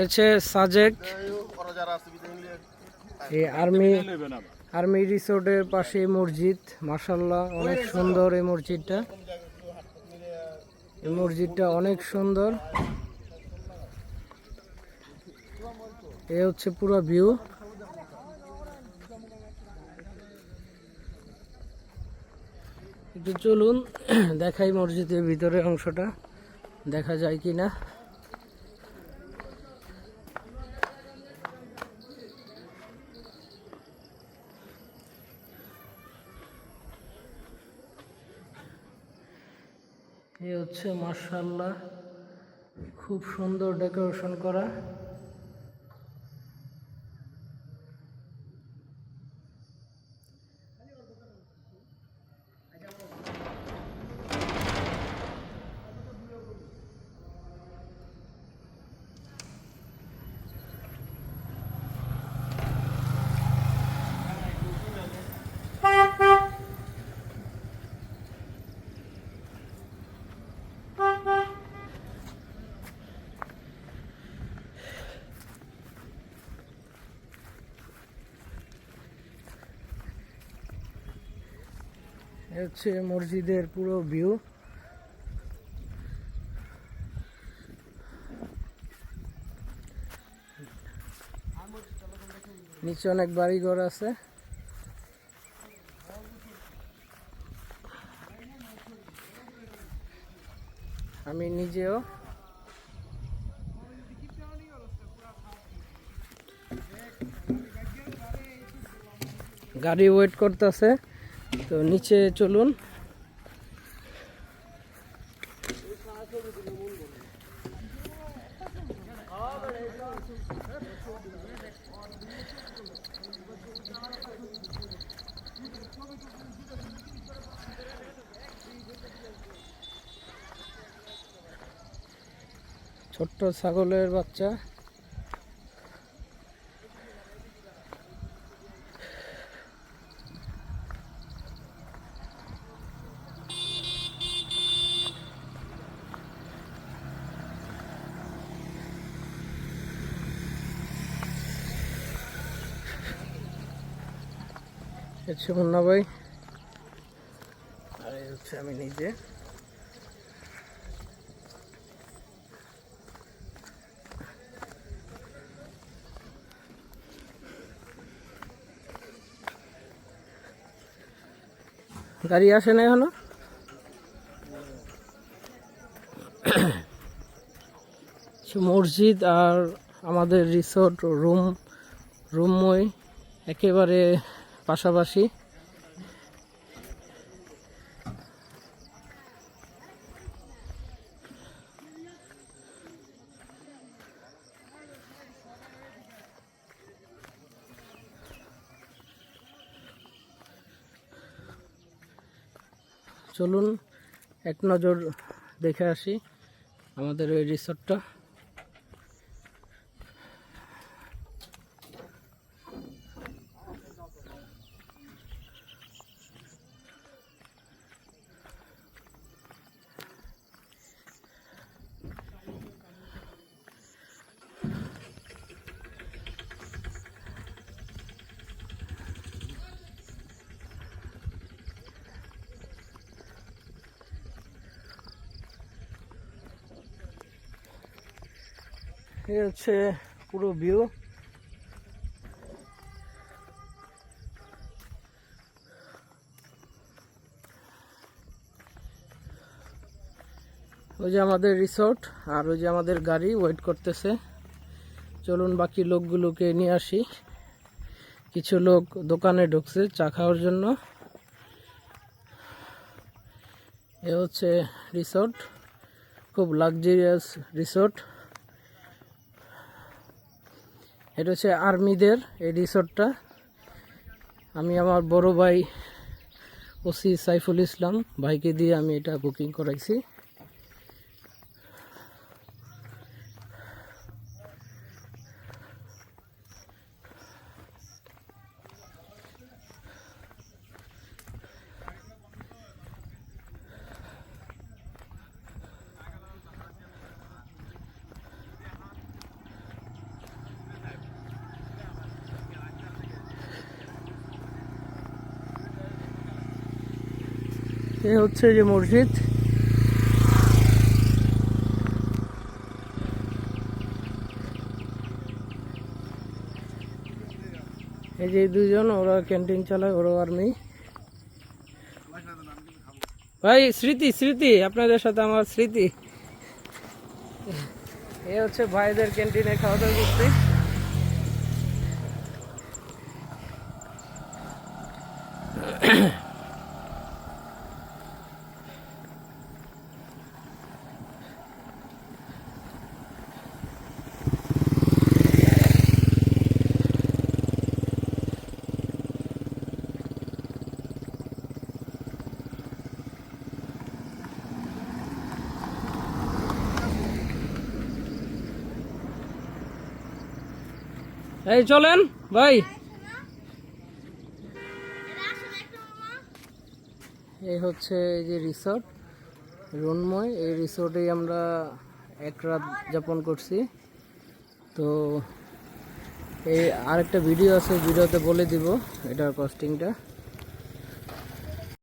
হচ্ছে সাজেক এই army army রিসোর্টের পাশে মসজিদ মাসাল্লাহ অনেক সুন্দর এই মসজিদটা। এই মসজিদটা অনেক সুন্দর। এ হচ্ছে পুরো ভিউ। একটু চলুন দেখাই মসজিদের ভিতরের অংশটা। দেখা যায় কি না? এ হচ্ছে মার্শাল্লাহ খুব সুন্দর ডেকোরেশন করা। হচ্ছে মসজিদের পুরো ভিউ নিচে অনেক বাড়ি ঘর আছে। আমি নিজেও। গাড়ি ওয়েট করতেছে। তো নিচে চলুন। ছোট্ট ছাগলের বাচ্চা। হচ্ছে মুন্না ভাই। আর, হচ্ছে আমি নিজে। গাড়ি আসে না এখনও? মসজিদ আর আমাদের রিসোর্ট রুম রুমময় একেবারে পাশাপাশি চলুন এক নজর দেখে আসি আমাদের ওই রিসোর্টটা। এই হচ্ছে পুরো ভিউ ওই যে আমাদের রিসোর্ট আর ওই যে আমাদের গাড়ি ওয়েট করতেছে। চলুন বাকি লোকগুলোকে নিয়ে আসি। কিছু লোক দোকানে ঢুকছে চা খাওয়ার জন্য। এ হচ্ছে রিসোর্ট খুব লাক্সারিয়াস রিসোর্ট এটা হচ্ছে আর্মিদের এই রিসোর্টটা। আমি আমার বড় ভাই ওসি সাইফুল ইসলাম ভাইকে দিয়ে আমি এটা বুকিং করাইছি। এ হচ্ছে যে মসজিদ। এই যে দুজন ওরা ক্যান্টিন চালায়, ওরা আর্মি। ভাই, স্মৃতি স্মৃতি, আপনাদের সাথে আমার স্মৃতি। এ হচ্ছে ভাইদের ক্যান্টিনে খাওয়া দাওয়া করতে। এই, চলেন, ভাই। এই হচ্ছে এই যে রিসর্ট রুনময় এই রিসর্টেই আমরা এক রাত যাপন করছি। তো এই আরেকটা ভিডিও আছে ভিডিওতে বলে দিব এটার কস্টিংটা